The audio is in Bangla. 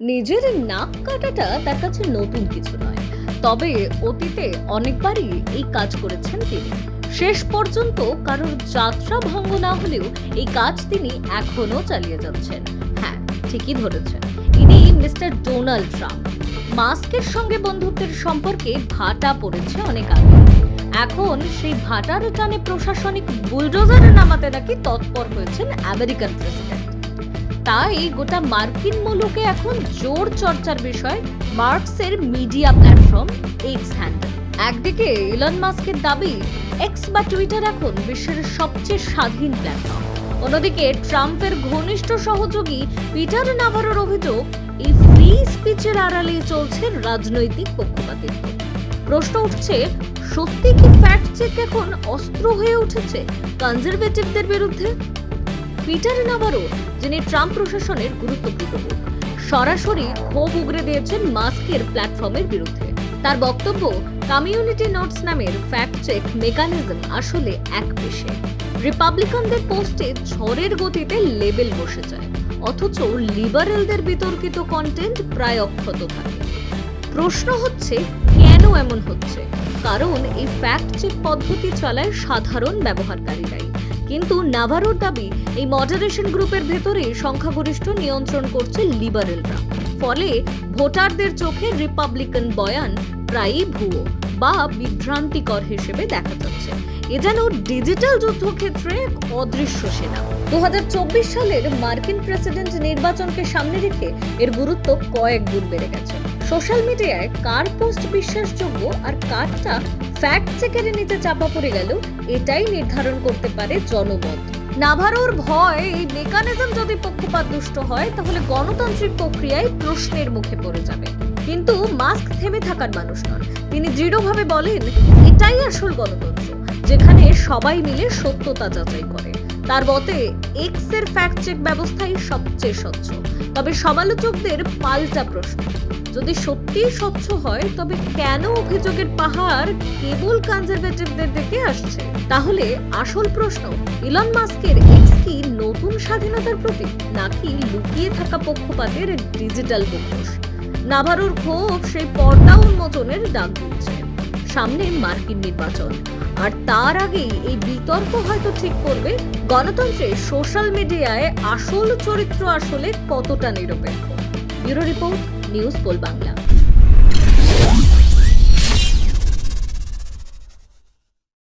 নিজের নাক কাটাটা তার কাছে নতুন কিছু নয়। তবে অতীতে অনেকবারই এই কাজ করেছেন তিনি। শেষ পর্যন্ত কারোর যাত্রা ভঙ্গ না হলেও এই কাজ তিনি এখনও চালিয়ে যাচ্ছেন। হ্যাঁ ঠিকই ধরেছেন। ইনি মিস্টার ডোনাল্ড ট্রাম্প। মাস্কের সঙ্গে বন্ধুত্বের সম্পর্কে ভাটা পড়েছে অনেক আগে। এখন সেই ভাটার টানে প্রশাসনিক বুলডোজার নামাতে নাকি তৎপর হয়েছেন আমেরিকান প্রেসিডেন্ট। তাই গোটা মার্কিন মুলুকে এখন জোর চর্চার বিষয় মার্কসের মিডিয়া প্ল্যাটফর্ম এক্স হ্যান্ডেল একদিকে ইলন মাস্কের দাবি এক্স বা টুইটার এখন বিশ্বের সবচেয়ে স্বাধীন প্ল্যাটফর্ম। অন্যদিকে ট্রাম্পের ঘনিষ্ঠ সহযোগী পিটার নাভারোর অভিযোগ, এই ফ্রি স্পিচের আড়ালে চলছে রাজনৈতিক পক্ষপাতিত্ব। প্রশ্ন উঠছে, সত্যি কি ফ্যাক্ট চেক এখন অস্ত্র হয়ে উঠেছে কনজারভেটিভদের বিরুদ্ধে? পিটার নাভারো যিনি ট্রাম্প প্রশাসনের গুরুত্বপূর্ণ মুখ সরাসরি ক্ষোভ উগরে দিয়েছেন মাস্কের প্ল্যাটফর্মের বিরুদ্ধে। তার বক্তব্য কমিউনিটি নোটস নামের ফ্যাক্ট চেক মেকানিজম আসলে এক পেশে। রিপাবলিকানদের পোস্টে ঝড়ের গতিতে লেবেল বসে যায়, অথচ লিবারেলদের বিতর্কিত কন্টেন্ট প্রায় অক্ষত থাকে। প্রশ্ন হচ্ছে, কেন এমন হচ্ছে? কারণ এই ফ্যাক্ট চেক পদ্ধতি চালায় সাধারণ ব্যবহারকারীরাই। কিন্তু নাভারোর দাবি, এই মডারেশন গ্রুপের ভেতরে সংখ্যাগরিষ্ঠ নিয়ন্ত্রণ করছে লিবারেলরা ফলে ভোটারদের চোখে রিপাবলিকান বয়ান প্রায়ই ভুয়ো বা বিভ্রান্তিকর হিসেবে দেখা যাচ্ছে। এ যেন ডিজিটাল যুদ্ধক্ষেত্রে এক অদৃশ্য সেনা। দু হাজার চব্বিশ সালের মার্কিন প্রেসিডেন্ট নির্বাচনকে সামনে রেখে এর গুরুত্ব কয়েক গুণ বেড়ে গেছে। সোশ্যাল মিডিয়ায় কার পোস্ট বিশ্বাসযোগ্য আর কারটা ফ্যাক্ট চেকের নিচে চাপা পড়ে গেল, এটাই নির্ধারণ করতে পারে জনমত। নাভারোর ভয়, এই মেকানিজম যদি পক্ষপাত দুষ্ট হয়, তাহলে গণতান্ত্রিক প্রক্রিয়ায় প্রশ্নের মুখে পড়ে যাবে। কিন্তু মাস্ক থেমে থাকার মানুষ নন। তিনি দৃঢ়ভাবে বলেন, এটাই আসল গণতন্ত্র, যেখানে সবাই মিলে সত্যতা যাচাই করে। তার মতে এক্সের ফ্যাক্ট চেক ব্যবস্থাই সবচেয়ে স্বচ্ছ। তবে সমালোচকদের পাল্টা প্রশ্ন যদি সত্যিই স্বচ্ছ হয়, তবে কেন অভিযোগের পাহাড় কেবল কনজারভেটিভদের দিকে আসছে? তাহলে আসল প্রশ্ন ইলন মাস্কের এক্স কি নতুন স্বাধীনতার প্রতীক, নাকি লুকিয়ে থাকা পক্ষপাতের ডিজিটাল মুখোশ নাভারোর ক্ষোভ সেই পর্দা উন্মোচনের ডাক দিচ্ছে। সামনে মার্কিন নির্বাচন, আর তার আগেই এই বিতর্ক হয়তো ঠিক করবে, গণতন্ত্রে সোশ্যাল মিডিয়ায় আসল চরিত্র আসলে কতটা নিরপেক্ষ? Bureau report news poll Bangla.